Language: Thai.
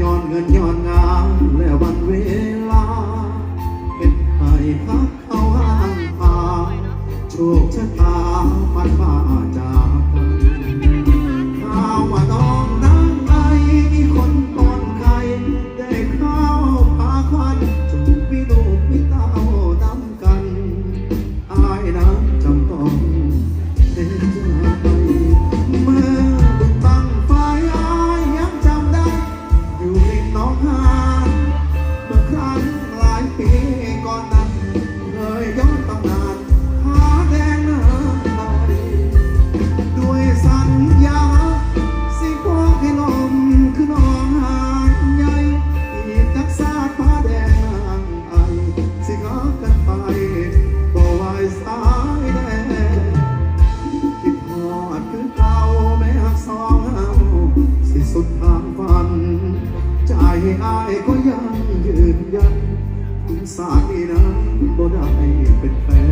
ย้อนเงินย้อนงามและวันเวลา เป็นไปพักเขาห้างพาโชคชะตามันมาจากกัน อายก็ยังยืนยันคุณสาดนี้นั้นบ่ได้เป็นแฟน